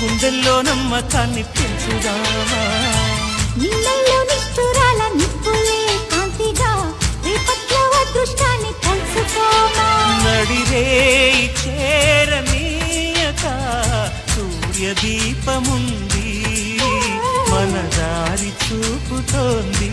గుండెల్లో నమ్మకాన్ని పెంచుదామా? నీళ్ళల్లో నిష్ఠురాల నిప్పులే కాంతిగా రేపట్లో అదృష్టాన్ని పంచుకోమా నడిరే చేరనీయక సూర్యదీపముంది మన దారి చూపుతోంది.